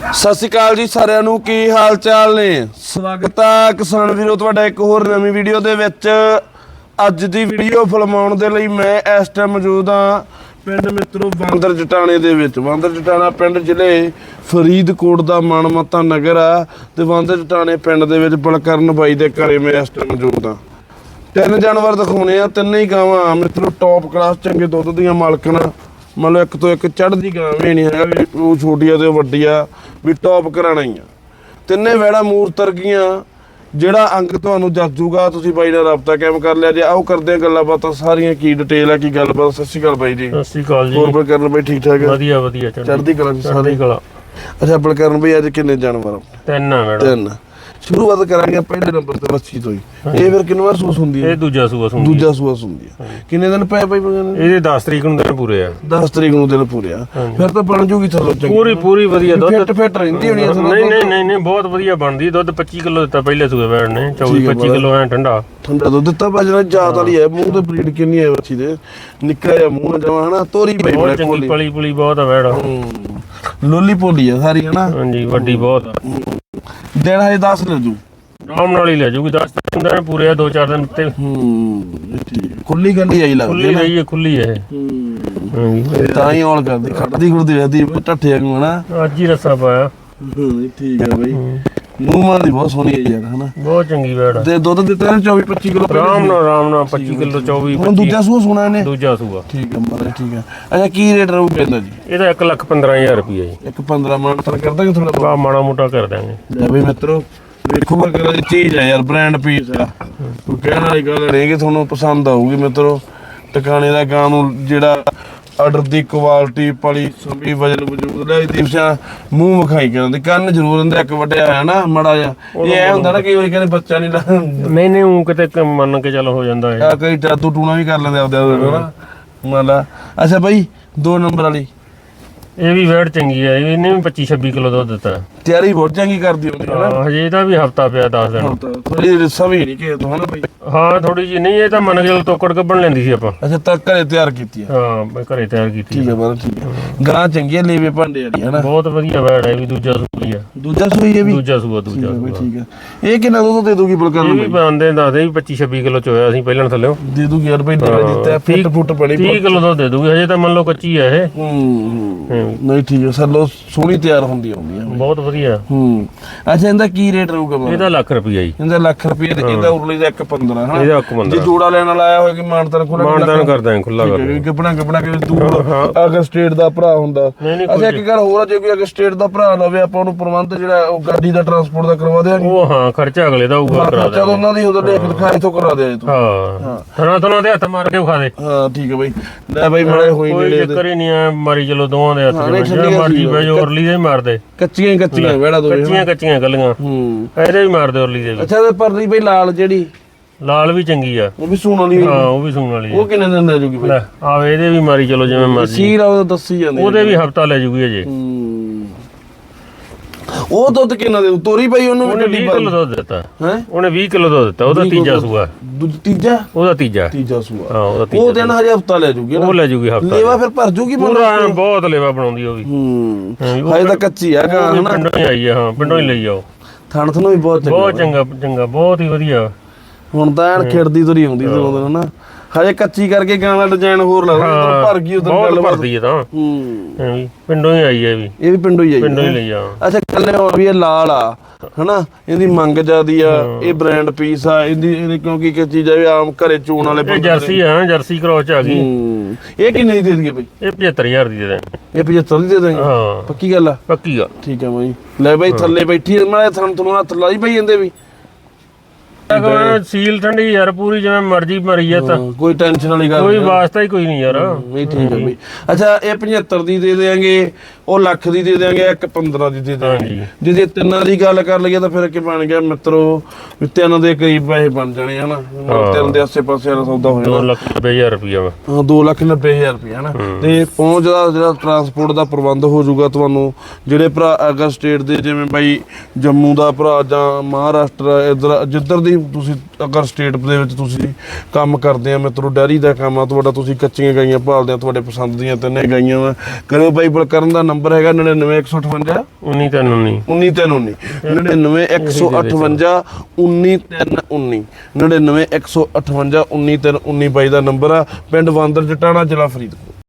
ਸਤਿ ਸ਼੍ਰੀ ਅਕਾਲ ਜੀ ਸਾਰਿਆਂ ਨੂੰ ਕੀ ਹਾਲ ਚਾਲ ਨੇ? ਸਵਾਗਤ। ਹੈ ਕਿਸਾਨ ਵੀਰੋ ਤੁਹਾਡਾ ਇੱਕ ਹੋਰ ਨਵੀਂ ਵੀਡੀਓ ਦੇ ਵਿੱਚ ਅੱਜ ਦੀ ਵੀਡੀਓ ਫਿਲਮਾਉਣ ਦੇ ਲਈ ਮੈਂ ਇਸ ਟਾਈਮ ਮੌਜੂਦ ਹਾਂ ਪਿੰਡ ਮਿੱਤਰੋ ਬਾਂਦਰ ਜਟਾਣੇ ਦੇ ਵਿੱਚ। ਬਾਂਦਰ ਜਟਾਣਾ ਪਿੰਡ ਜ਼ਿਲ੍ਹੇ ਫਰੀਦਕੋਟ ਦਾ ਮਨਮੱਤਾ ਨਗਰ ਆ ਤੇ ਬਾਂਦਰ ਜਟਾਣੇ ਪਿੰਡ ਦੇ ਵਿੱਚ ਬਲਕਰਨ ਬਾਈ ਦੇ ਘਰੇ ਮੈਂ ਇਸ ਟਾਈਮ ਮੌਜੂਦ ਹਾਂ। ਤਿੰਨ ਜਾਨਵਰ ਦਿਖਾਉਣੇ ਆ ਤਿੰਨੇ ਹੀ ਗਾਵਾਂ ਮਿੱਤਰੋ ਟੌਪ ਕਲਾਸ ਚੰਗੇ ਦੁੱਧ ਦੀਆਂ ਮਾਲਕਣ ਮੰਨ ਇੱਕ ਤੋਂ ਇੱਕ ਚੜ੍ਹਦੀ ਗਾਮ ਨਹੀਂ ਹੈਗਾ ਵੀ ਉਹ ਛੋਟੀ ਆ ਤੇ ਵੱਡੀ ਆ ਵੀ ਟੌਪ ਕਰਾਣਾ ਹੀ ਆ। ਤਿੰਨੇ ਵੈੜਾ ਮੂਰਤਰ ਗੀਆਂ ਜਿਹੜਾ ਅੰਕ ਤੁਹਾਨੂੰ ਜੱਜ ਜੂਗਾ ਤੁਸੀਂ ਬਾਈ ਨਾਲ ਰابطਾ ਕਾਇਮ ਕਰ ਲਿਆ ਜੇ ਆਓ ਕਰਦੇ ਆ ਗੱਲਾਂ ਬਾਤਾਂ ਸਾਰੀਆਂ ਕੀ ਡਿਟੇਲ ਆ ਕੀ ਗੱਲਬਾਤ ਸਤਿ ਸ਼੍ਰੀ ਅਕਾਲ ਬਾਈ ਜੀ। ਸਤਿ ਸ਼੍ਰੀ ਅਕਾਲ ਜੀ। ਹੋਰ ਬਲਕਰਨ ਬਾਈ ਠੀਕ ਠਾਕ ਵਧੀਆ ਵਧੀਆ ਚੜ੍ਹਦੀ ਕਲਾ ਚ ਕਲਾ। ਅੱਛਾ ਬਲਕਰਨ ਬਾਈ ਅੱਜ ਕਿੰਨੇ ਜਾਨਵਰ ਤਿੰਨ ਆ ਮੈਡਮ। ਤਿੰਨ। ਸ਼ੁਰੂਆਤ ਕਰਾਂਗੇ ਪਹਿਲੇ ਨੰਬਰ ਤੇ ਬੱਚੀ ਤੋਂ ਹੀ। ਇਹ ਫਿਰ ਕਿੰਨਵਾਂ ਸੂਸ ਹੁੰਦੀ ਹੈ? ਇਹ ਦੂਜਾ ਸੂਆ ਸੁਣਦੀ ਦੂਜਾ ਸੂਸ ਹੁੰਦੀ ਹੈ। ਕਿੰਨੇ ਦਿਨ ਪਏ ਬਾਈ ਬਲਕਰਨ ਇਹਦੇ 10 ਤਰੀਕ ਨੂੰ ਦਿਨ ਪੂਰੇ ਆ। 10 ਤਰੀਕ ਨੂੰ ਦਿਨ ਪੂਰੇ ਆ। ਫਿਰ ਤਾਂ ਬਣ ਜੂਗੀ ਚਲੋ ਚੰਗੀ। ਪੂਰੀ ਪੂਰੀ ਵਧੀਆ ਦੁੱਧ। ਫਿੱਟ ਫਿੱਟ ਰਹਿੰਦੀ ਹੋਣੀ ਆ ਨਹੀਂ ਨਹੀਂ ਨਹੀਂ ਨਹੀਂ ਬਹੁਤ ਵਧੀਆ ਬਣਦੀ। ਦੁੱਧ 25 ਕਿਲੋ ਦਿੱਤਾ ਪਹਿਲੇ ਸੂਏ ਬੈੜ ਨੇ। 24 25 ਕਿਲੋ ਐ ਠੰਡਾ। ਠੰਡਾ ਦੁੱਧ ਦਿੱਤਾ ਬਾਜਣਾ ਜਾਤ ਵਾਲੀ ਹੈ। ਮੂੰਹ ਤੇ ਬਰੀਡ ਕਿੰਨੀ ਹੈ ਬੱਚੀ ਦੇ? ਨਿੱਕਾ ਜਿਹਾ ਮੂੰਹ ਜਮਾ ਹਨਾ? ਤੋਰੀ ਪਈ ਬੜੇ ਕੋਲੀ। ਪਲੀ ਪੁਲੀ ਬਹੁਤ ਆ ਬੈੜ ਲੋਲੀ ਪੋਲੀ ਆ ਸਾਰੀ ਹਨਾ? ਹਾਂਜੀ ਵੱਡੀ ਬਹੁਤ ਆ। ਦਿਨ ਹਜੇ 10 ਲੈ ਜੂ ਆਰਾਮ ਨਾਲ ਹੀ ਲੈ ਜੂਗੀ 10 ਤਰੀਕ ਨੂੰ ਦਿਨ ਪੂਰੇ ਆ ਦੋ ਚਾਰ ਦਿਨ ਉੱਤੇ ਹੂੰ ਠੀਕ ਖੁੱਲੀ ਗੰਦੀ ਆਈ ਲੱਗਦੀ ਖੁੱਲੀ ਰਹੀ ਹੈ ਖੁੱਲੀ ਹੈ। ਹੂੰ। ਤਾਂ ਹੀ ਔਲ ਕਰਦੀ ਖੜਦੀ ਖੁਰਦੀ ਰਹਦੀ ਟੱਠੇ ਨੂੰ? ਹਨਾ ਅੱਜ ਹੀ ਰੱਸਾ ਪਾਇਆ। ਹੂੰ ਠੀਕ ਹੈ ਬਾਈ। ਮੂੰਹ ਮਾਂ ਦੀ ਬਹੁਤ ਸੋਹਣੀ ਹੈ ਯਾਰ ਹਨਾ। ਬਹੁਤ ਚੰਗੀ ਬੈੜ ਆ। ਤੇ ਦੁੱਧ ਦਿੱਤਾ ਨੇ 24 25 ਕਿਲੋ ਆਰਾਮ ਨਾਲ ਆਰਾਮ ਨਾਲ 25 ਕਿਲੋ 24 ਹੁਣ ਦੂਜਾ ਸੂਆ ਸੁਣਾ ਇਹਨੇ? ਦੂਜਾ ਸੂਆ। ਠੀਕ ਹੈ ਮਾਰੇ ਠੀਕ ਹੈ। ਅੱਛਾ ਕੀ ਰੇਟ ਰਹੂ ਪੈਂਦਾ ਜੀ? ਇਹਦਾ 1 ਲੱਖ 15000 ਰੁਪਈਆ ਜੀ। ਇੱਕ 15 ਮਿੰਟ ਤੱਕ ਕਰ ਦਾਂਗੇ ਥੋੜਾ ਆ ਮਾੜਾ ਮੋਟਾ ਕਰ ਦਾਂਗੇ ਲੈ ਬਈ ਮਿੱਤਰੋ ਵੇਖੋ ਵਰਗਾ ਦੀ ਚੀਜ਼ ਹੈ ਯਾਰ ਬ੍ਰਾਂਡ ਪੀਸ ਆ। ਕੋਈ ਕਹਿਣ ਵਾਲੀ ਗੱਲ ਨਹੀਂ ਕਿ ਤੁਹਾਨੂੰ ਪਸੰਦ ਆਊਗੀ ਮਿੱਤਰੋ। ਟਿਕਾਣੇ ਦਾ ਗਾਂ ਨੂੰ ਜਿਹੜਾ ਆਰਡਰ ਦੀ ਕੁਆਲਿਟੀ ਪਲੀ ਸੰਭੀ ਵਜਨ ਵਜੂਦ ਲੈ ਦੀਪਸ਼ਾ ਮੂੰਹ ਵਿਖਾਈ ਕਰਦੇ ਕੰਨ ਜ਼ਰੂਰ ਹੁੰਦੇ ਇੱਕ ਵੱਡਿਆ ਹੋਇਆ ਨਾ ਮੜਾ ਜਾ ਇਹ ਐ ਹੁੰਦਾ ਨਾ ਕਈ ਵਾਰੀ ਕਹਿੰਦੇ ਬੱਚਾ ਨਹੀਂ ਨਹੀਂ ਨਹੀਂ ਉਹ ਕਿਤੇ ਮੰਨ ਕੇ ਚੱਲ ਹੋ ਜਾਂਦਾ ਹੈ ਆ ਕਈ ਜਾਦੂ ਟੂਣਾ ਵੀ ਕਰ ਲੈਂਦੇ ਆਪਦੇ ਆਪਦੇ ਨਾ ਮੰਨ ਲਾ। ਅੱਛਾ ਬਈ ਦੋ ਨੰਬਰ ਵਾਲੀ। ਇਹ ਵੀ ਵੇੜ ਚੰਗੀ ਹੈ ਇਹਨੇ ਵੀ 25 26 ਕਿਲੋ ਦੁੱਧ ਦਿੱਤਾ। ਤਿਆਰੀ ਬਹੁਤ ਚੰਗੀ ਕਰਦੀ ਹੁੰਦੀ ਹੈ ਨਾ। ਹਾਂ, ਹਜੇ ਇਹਦਾ ਵੀ ਹਫਤਾ ਪਿਆ 10 ਦਿਨ। ਥੋੜੀ ਰਿਸਾ ਵੀ ਨਹੀਂ ਕਿ ਤੋਂ ਹਨਾ ਬਈ। ਹਾਂ ਥੋੜੀ ਜੀ ਨਹੀਂ ਇਹ ਤਾਂ ਮੰਨ ਕੇ ਤੋਕੜ ਕੱਢਣ ਲੈਂਦੀ ਸੀ ਆਪਾਂ। ਅੱਛਾ ਤਾਂ ਘਰੇ ਤਿਆਰ ਕੀਤੀ ਆ। ਹਾਂ ਮੈਂ ਘਰੇ ਤਿਆਰ ਕੀਤੀ ਠੀਕ ਹੈ ਬਾਰਾ ਠੀਕ ਹੈ ਗਾਂ ਚੰਗੀ ਹੈ ਲੇਵੇ ਭਾਂਡੇ ਵਾਲੀ ਹੈ ਨਾ ਬਹੁਤ ਵਧੀਆ ਵੇੜ ਹੈ ਵੀ ਦੂਜਾ ਸੂਆ ਆ। ਦੂਜਾ ਸੂਈ ਇਹ ਵੀ? ਦੂਜਾ ਸੂਆ ਠੀਕ ਦੂਜਾ ਹੈ ਬਈ ਸੂਆ। ਠੀਕ ਹੈ ਇਹ ਕਿੰਨਾ ਦੁੱਧ ਦੇ ਦੂਗੀ ਬਲਕਰਨ ਇਹ ਵੀ ਬਈ ਬੰਦੇ ਦੱਸਦੇ ਵੀ 25 26 ਕਿਲੋ ਚ ਹੋਇਆ ਸੀ ਪਹਿਲਾਂ ਥੱਲੇ ਦੇ ਦੂਗੀ ਯਾਰ ਬਈ ਦੇ ਦਿੱਤਾ ਫਿੱਟ ਫੁੱਟ ਬਣੀ 30 ਕਿਲੋ ਦੁੱਧ ਦੇ ਦੂਗੀ ਹਜੇ ਤਾਂ ਮੰਨ ਲਓ ਕੱਚੀ ਹੈ ਇਹ। ਹੂੰ ਹੂੰ। ਨਹੀਂ ਠੀਕ ਹੈ ਸਰ ਲੋ ਸੋਹਣੀ ਤਿਆਰ ਹੁੰਦੀ ਆਉਂਦੀ ਹੈ ਬਹੁਤ ਵਧੀਆ। ਹੂੰ। ਅੱਛਾ ਇਹਦਾ ਕੀ ਰੇਟ ਰਹੂਗਾ ਬਾਬਾ? ਇਹਦਾ ਲੱਖ ਰੁਪਈਆ ਜੀ। ਇਹਦਾ ਲੱਖ ਰੁਪਏ ਤੇ ਇਹਦਾ ਉਰਲੀ ਦਾ 1.15 ਹਾਂ ਇਹਦਾ ਇੱਕ ਜੇ ਬੰਦਾ ਜੋੜਾ ਲੈਣ ਵਾਲਾ ਆਇਆ ਹੋਇਆ ਕਿ ਮਾਨਤਨ ਖੁੱਲਾ ਮਾਨਦਾਨ ਕਰਦਾ ਹਾਂ ਖੁੱਲਾ ਕਰ ਗੱਪਣਾ ਗੱਪਣਾ ਕਿ ਦੂਰ ਅਗਰ ਸਟੇਟ ਦਾ ਭਰਾ ਹੁੰਦਾ। ਅੱਛਾ ਇੱਕ ਗੱਲ ਹੋਰ ਆ ਜੇ ਕੋਈ ਅਗਰ ਸਟੇਟ ਦਾ ਭਰਾ ਲਵੇ ਆਪਾਂ ਉਹਨੂੰ ਪ੍ਰਬੰਧ ਜਿਹੜਾ ਉਹ ਗੱਡੀ ਦਾ ਟਰਾਂਸਪੋਰਟ ਦਾ ਕਰਵਾ ਦੇਾਂਗੇ ਉਹ ਹਾਂ ਖਰਚਾ ਅਗਲੇ ਦਾ ਹੋਊਗਾ ਕਰਾ ਦੇ ਚਲੋ ਉਹਨਾਂ ਦੀ ਉਹਦਾ ਲੇਖ ਲਿਖਾਈ ਤੋਂ ਕਰਾ ਦੇ ਤੂੰ ਹਾਂ। ਥਣਾ ਥਣਾ ਦੇ ਹੱਥ ਮਾਰ ਕੇ ਵਿਖਾ ਦੇ। ਹਾਂ ਠੀਕ ਹੈ ਬਾਈ। ਲੈ ਬਾਈ ਮੜੇ ਹੋਈ ਕੋਈ ਨੇੜੇ ਚੱਕਰ ਹੀ ਨਹੀਂ ਆ ਮਾਰੀ ਚਲੋ ਦੋਵਾਂ ਦੇ ਹੱਥ ਜਿਹੜਾ ਮਰਜ਼ੀ ਪੈ ਜੋ ਉਰਲੀ ਦੇ ਮਾਰ ਦੇ। ਕੱਚੀਆਂ ਹੀ ਕੱਚੀਆਂ ਵੇੜਾ ਦੋ ਕੱਚੀਆਂ ਕੱਚੀਆਂ ਗੱਲੀਆਂ। ਹੂੰ। ਇਹਦੇ ਵੀ ਮਾਰ ਦੇ ਉਰਲੀ ਦੇ ਵੀ। ਅੱਛਾ ਤੇ ਪਰਲੀ ਬਈ ਲਾਲ ਜਿਹੜੀ? ਲਾਲ ਵੀ ਚੰਗੀ ਆ। ਉਹ ਵੀ ਸੂਣ ਵਾਲੀ ਹਾਂ ਉਹ ਵੀ ਸੂਣ ਵਾਲੀ ਆ। ਉਹ ਕਿੰਨੇ ਦਿਨ ਲੈ ਜੂਗੀ ਬਈ? ਲੈ ਆਵੇ ਇਹਦੇ ਵੀ ਮਾਰੀ ਚਲੋ ਜਿਵੇਂ ਮਰਜ਼ੀ। ਸੀਰ ਆ ਉਹ ਦੱਸੀ ਜਾਂਦੇ ਉਹਦੇ ਵੀ ਹਫਤਾ ਲੈ ਜੂਗੀ ਅਜੇ। ਹੂੰ। ਉਹ ਦੁੱਧ ਕਿੰਨਾ ਦੇ ਤੋਰੀ ਬਈ ਉਹਨੂੰ ਵੀ ਉਹਨੇ ਗੱਡੀ 20 ਕਿਲੋ ਦੁੱਧ ਦਿੱਤਾ। ਹੈ? ਉਹਨੇ 20 ਕਿਲੋ ਦੁੱਧ ਦਿੱਤਾ ਉਹਦਾ ਤੀਜਾ ਸੂਆ। ਤੀਜਾ? ਉਹਦਾ ਤੀਜਾ। ਤੀਜਾ ਸੂਆ। ਹਾਂ ਉਹਦਾ ਉਹ ਤੀਜਾ। ਦਿਨ ਹਜੇ ਹਫਤਾ ਲੈ ਜੂਗੀ ਉਹ ਲੈ ਜੂਗੀ ਹਫਤਾ ਲੇਵਾ ਫਿਰ ਭਰ ਜੂਗੀ ਪੂਰਾ ਬਹੁਤ ਲੇਵਾ ਬਣਾਉਂਦੀ ਉਹ ਵੀ। ਹੂੰ। ਉਹ ਹਜੇ ਤਾਂ ਕੱਚੀ ਆ ਗਾਂ ਉਹ ਹਨਾ ਪਿੰਡੋਂ ਹੀ ਆਈ ਆ ਹਾਂ ਪਿੰਡੋਂ ਹੀ ਲਈ ਆਓ ਥਣ ਥਣ ਵੀ ਬਹੁਤ ਚੰਗਾ ਬਹੁਤ ਚੰਗਾ ਚੰਗਾ ਬਹੁਤ ਹੀ ਵਧੀਆ। ਹੁਣ ਤਾਂ ਐਨ ਖਿੜਦੀ ਤੁਰੀ ਆਉਂਦੀ ਜਦੋਂ ਦਿਨ ਹਨਾ। ਹਜੇ ਕੱਚੀ ਕਰਕੇ ਗਾਂ ਦਾ ਡਿਜ਼ਾਈਨ ਹੋਰ ਲੱਗਦਾ ਜਦੋਂ ਭਰ ਗਈ ਬਹੁਤ ਗੱਲ ਭਰਦੀ ਹੈ ਤਾਂ। ਹੂੰ। ਪਿੰਡੋਂ ਹੀ ਆਈ ਹੈ ਵੀ। ਇਹ ਵੀ ਪਿੰਡੋਂ ਹੀ ਆਈ ਪਿੰਡੋਂ ਹੀ ਲਈ ਆ। ਅੱਛਾ ਕੱਲੇ ਹੋਰ ਵੀ ਇਹ ਲਾਲ ਆ ਹਨਾ। ਇਹਦੀ ਮੰਗ ਜਿਆਦੀ ਆ ਇਹ ਬ੍ਰਾਂਡ ਪੀਸ ਆ ਇਹਦੀ ਇਹਦੀ ਕਿਉਂਕਿ ਕਿ ਚੀਜ਼ ਆ ਵੀ ਆਮ ਘਰੇ ਚੂਣ ਵਾਲੇ ਇਹ ਬੰਦੇ ਜਰਸੀ ਆ ਜਰਸੀ ਕ੍ਰੋਸ ਚ ਆ ਗਈ। ਹੂੰ। ਇਹ ਕਿੰਨੇ ਦੀ ਦੇ ਦਈਏ ਬਈ? ਇਹ 75000 ਦੀ ਦੇ ਦੇ ਇਹ 75 ਦੀ ਦੇ ਦਾਂਗੇ? ਹਾਂ। ਪੱਕੀ ਗੱਲ ਆ? ਪੱਕੀ ਆ। ਠੀਕ ਆ ਬਾਈ। ਲੈ ਬਾਈ ਥੱਲੇ ਬੈਠੀ ਮੈਂ ਥਣ ਤੁਹਾਨੂੰ ਹੱਥ ਲਾਈ ਪਈ ਜਾਂਦੇ ਵੀ। ਅਗਰ ਸੀਲ ਠੰਡੀ ਯਾਰ ਪੂਰੀ ਜਿਵੇਂ ਮਰਜ਼ੀ ਮਰੀ ਆ ਤਾਂ। ਹਾਂ, ਕੋਈ ਟੈਨਸ਼ਨ ਵਾਲੀ ਗੱਲ ਕੋਈ ਨਹੀਂ। ਵਾਸਤਾ ਹੀ ਕੋਈ ਨਹੀਂ ਯਾਰ। ਨਹੀਂ ਠੀਕ ਹੈ ਬਈ ਅੱਛਾ ਇਹ 75 ਦੀ ਦੇ ਦੇਾਂਗੇ ਉਹ ਲੱਖ ਦੀ ਦੇ ਦੇਾਂਗੇ ਇੱਕ 15 ਦੀ ਦੇ ਦੇਾਂਗੇ ਜੇ ਜੇ ਤਿੰਨਾਂ ਦੀ ਗੱਲ ਕਰ ਲਈਏ ਤਾਂ ਫਿਰ ਕੀ ਬਣ ਗਿਆ ਮਿੱਤਰੋ ਵੀ ਤਿੰਨ ਦੇ ਕਰੀਬ ਪੈਸੇ ਬਣ ਜਾਣੇ ਹਨਾ? ਤਿੰਨ ਦੇ ਆਸੇ ਪਾਸੇ ਵਾਲਾ ਸੌਦਾ ਹੋ 2 ਜਾਣਾ। ਲੱਖ 90000 ਰੁਪਇਆ ਵਾ। ਹਾਂ 2 ਲੱਖ 90 ਹਜ਼ਾਰ ਰੁਪਏ ਹਨਾ? ਤੇ ਪਹੁੰਚ ਦਾ ਜਿਹੜਾ ਟਰਾਂਸਪੋਰਟ ਦਾ ਪ੍ਰਬੰਧ ਹੋ ਜਾਊਗਾ ਤੁਹਾਨੂੰ ਜਿਹੜੇ ਭਰਾ ਅਗਰ ਸਟੇਟ ਦੇ ਜਿਵੇਂ ਬਾਈ ਜੰਮੂ ਦਾ ਭਰਾ ਜਾਂ ਮਹਾਰਾਸ਼ਟਰ ਇਧਰ ਜਿੱਧਰ ਦੀ ਤੁਸੀਂ ਅਗਰ ਸਟੇਟ ਦੇ ਵਿੱਚ ਤੁਸੀਂ ਕੰਮ ਕਰਦੇ ਆ ਮਿੱਤਰੋ ਡੈਰੀ ਦਾ ਕੰਮ ਆ ਤੁਹਾਡਾ ਤੁਸੀਂ ਕੱਚੀਆਂ ਗਾਈਆਂ ਭਾਲਦੇ ਆ ਤੁਹਾਡੇ ਪਸੰਦ ਦੀਆਂ ਤਿੰਨੇ ਗਾਈਆਂ ਵਾ। ਕਰਿਓ ਬਾਈ ਬਲਕਰਨ ਦਾ ਨੰਬਰ ਹੈਗਾ 99158 19 ਤੇ 19 19319 99158 19319 99158 19319 ਬਾਈ ਦਾ ਨੰਬਰ ਆ। ਪਿੰਡ ਵਾਂਦਰ ਜਟਾਣਾ ਜ਼ਿਲ੍ਹਾ ਫਰੀਦਕੋਟ।